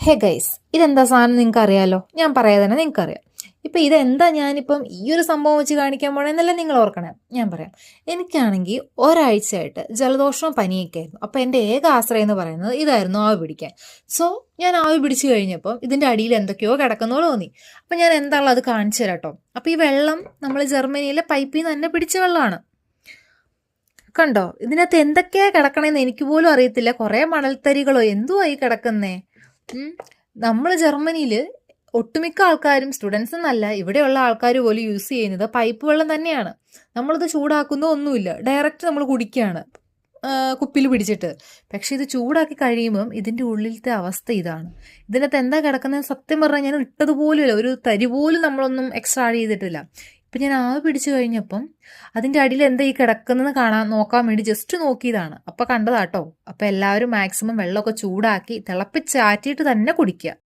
Hey guys ഇതെന്താ സാധനം നിങ്ങൾക്ക് അറിയാലോ ഞാൻ പറയാതെ തന്നെ നിങ്ങൾക്ക് അറിയാം ഇപ്പം ഇതെന്താ ഞാനിപ്പം ഈ ഒരു സംഭവം വെച്ച് കാണിക്കാൻ പോണെന്നല്ല നിങ്ങൾ ഓർക്കണേ? ഞാൻ പറയാം. എനിക്കാണെങ്കിൽ ഒരാഴ്ചയായിട്ട് ജലദോഷവും പനിയൊക്കെ ആയിരുന്നു. അപ്പം എന്റെ ഏക ആശ്രയം എന്ന് പറയുന്നത് ഇതായിരുന്നു ആവി പിടിക്കാൻ. സോ ഞാൻ ആവി പിടിച്ചു കഴിഞ്ഞപ്പോൾ ഇതിന്റെ അടിയിൽ എന്തൊക്കെയോ കിടക്കുന്നോ തോന്നി. അപ്പം ഞാൻ എന്താണല്ലോ അത് കാണിച്ചു തരാട്ടോ അപ്പം ഈ വെള്ളം നമ്മൾ ജർമ്മനിയിലെ പൈപ്പിൽ നിന്ന് തന്നെ പിടിച്ച വെള്ളമാണ്. കണ്ടോ? ഇതിനകത്ത് എന്തൊക്കെയാ കിടക്കണേന്ന് എനിക്ക് പോലും അറിയത്തില്ല. കുറേ മണൽത്തരികളോ ആയി കിടക്കുന്നേ? നമ്മൾ ജർമ്മനിയിൽ ഒട്ടുമിക്ക ആൾക്കാരും സ്റ്റുഡൻസ് എന്നല്ല ഇവിടെയുള്ള ആൾക്കാർ പോലും യൂസ് ചെയ്യുന്നത് പൈപ്പ് വെള്ളം തന്നെയാണ്. നമ്മളിത് ചൂടാക്കുന്ന ഒന്നുമില്ല. ഡയറക്റ്റ് നമ്മൾ കുടിക്കുകയാണ് കുപ്പിയിൽ പിടിച്ചിട്ട്. പക്ഷെ ഇത് ചൂടാക്കി കഴിയുമ്പം ഇതിന്റെ ഉള്ളിലത്തെ അവസ്ഥ ഇതാണ്. ഇതിനകത്ത് എന്താ കിടക്കുന്നത് സത്യം പറഞ്ഞാൽ ഞാൻ ഇട്ടതുപോലുമില്ല. ഒരു തരി പോലും നമ്മളൊന്നും എക്സ്ട്രാ ചെയ്തിട്ടില്ല. ഇപ്പം ഞാൻ ആവി പിടിച്ചു കഴിഞ്ഞപ്പം അതിന്റെ അടിയിൽ എന്താ ഈ കിടക്കുന്നത് കാണാൻ നോക്കാൻ വേണ്ടി ജസ്റ്റ് നോക്കിയതാണ്. അപ്പം കണ്ടതാട്ടോ. അപ്പം എല്ലാവരും മാക്സിമം വെള്ളമൊക്കെ ചൂടാക്കി തിളപ്പിച്ചാറ്റിയിട്ട് തന്നെ കുടിക്കുക.